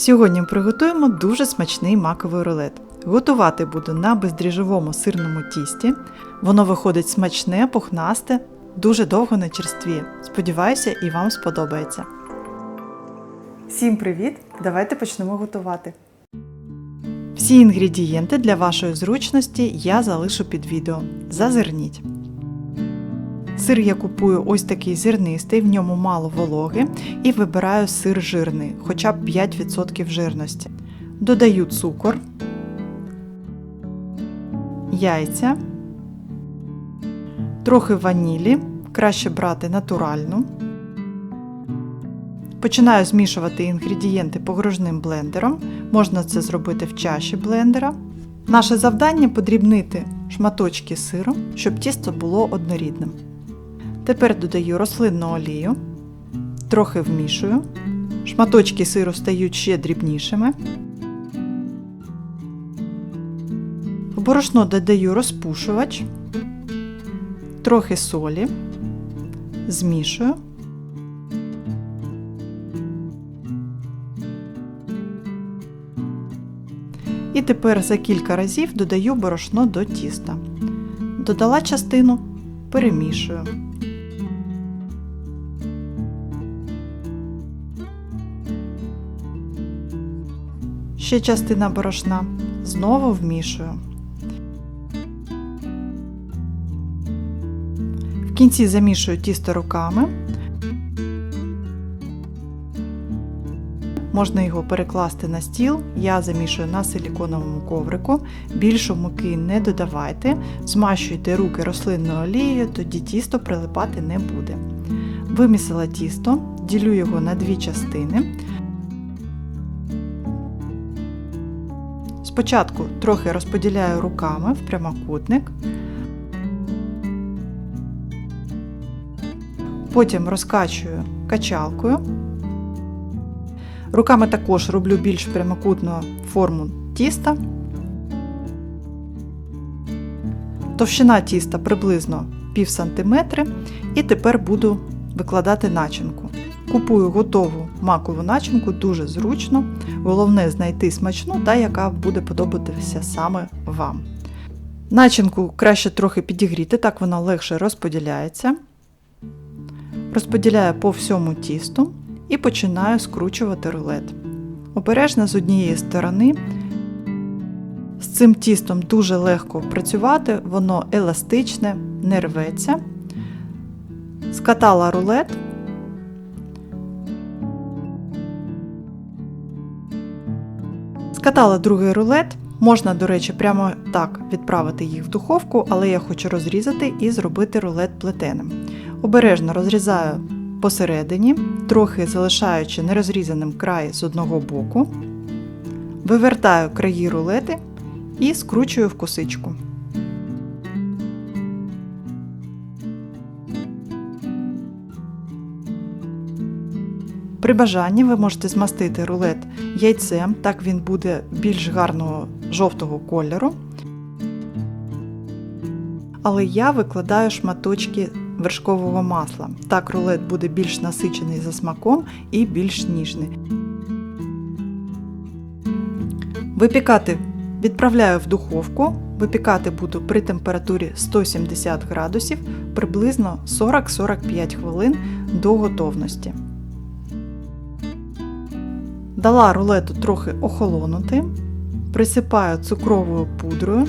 Сьогодні приготуємо дуже смачний маковий рулет. Готувати буду на бездріжовому сирному тісті. Воно виходить смачне, пухнасте, дуже довго не черствіє. Сподіваюся, і вам сподобається. Всім привіт! Давайте почнемо готувати. Всі інгредієнти для вашої зручності я залишу під відео. Зазирніть. Сир я купую ось такий зернистий, в ньому мало вологи, і вибираю сир жирний, хоча б 5% жирності. Додаю цукор, яйця, трохи ванілі, краще брати натуральну. Починаю змішувати інгредієнти погружним блендером. Можна це зробити в чаші блендера. Наше завдання подрібнити шматочки сиру, щоб тісто було однорідним. Тепер додаю рослинну олію, трохи вмішую. Шматочки сиру стають ще дрібнішими. В борошно додаю розпушувач, трохи солі, змішую. І тепер за кілька разів додаю борошно до тіста. Додала частину, перемішую. Ще частина борошна. Знову вмішую. В кінці замішую тісто руками. Можна його перекласти на стіл. Я замішую на силіконовому коврику. Більшу муки не додавайте. Змащуйте руки рослинною олією, тоді тісто прилипати не буде. Вимісила тісто, ділю його на дві частини. Спочатку трохи розподіляю руками в прямокутник, потім розкачую качалкою. Руками також роблю більш прямокутну форму тіста. Товщина тіста приблизно пів сантиметри, і тепер буду викладати начинку. Купую готову макову начинку, дуже зручно. Головне знайти смачну та яка буде подобатися саме вам. Начинку краще трохи підігріти, так вона легше розподіляється. Розподіляю по всьому тісту і починаю скручувати рулет. Обережно з однієї сторони. З цим тістом дуже легко працювати, воно еластичне, не рветься. Скатала рулет. Скатала другий рулет. Можна, до речі, прямо так відправити їх в духовку, але я хочу розрізати і зробити рулет плетеним. Обережно розрізаю посередині, трохи залишаючи нерозрізаним край з одного боку. Вивертаю краї рулети і скручую в косичку. При бажанні ви можете змастити рулет яйцем, так він буде більш гарного жовтого кольору. Але я викладаю шматочки вершкового масла. Так рулет буде більш насичений за смаком і більш ніжний. Випікати відправляю в духовку. Випікати буду при температурі 170 градусів приблизно 40-45 хвилин до готовності. Дала рулету трохи охолонути, присипаю цукровою пудрою.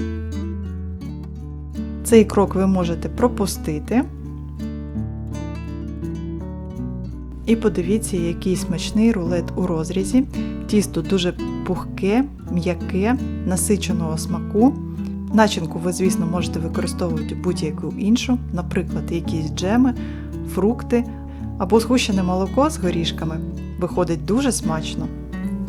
Цей крок ви можете пропустити. І подивіться, який смачний рулет у розрізі. Тісто дуже пухке, м'яке, насиченого смаку. Начинку ви, звісно, можете використовувати будь-яку іншу, наприклад, якісь джеми, фрукти або згущене молоко з горішками. Виходить дуже смачно.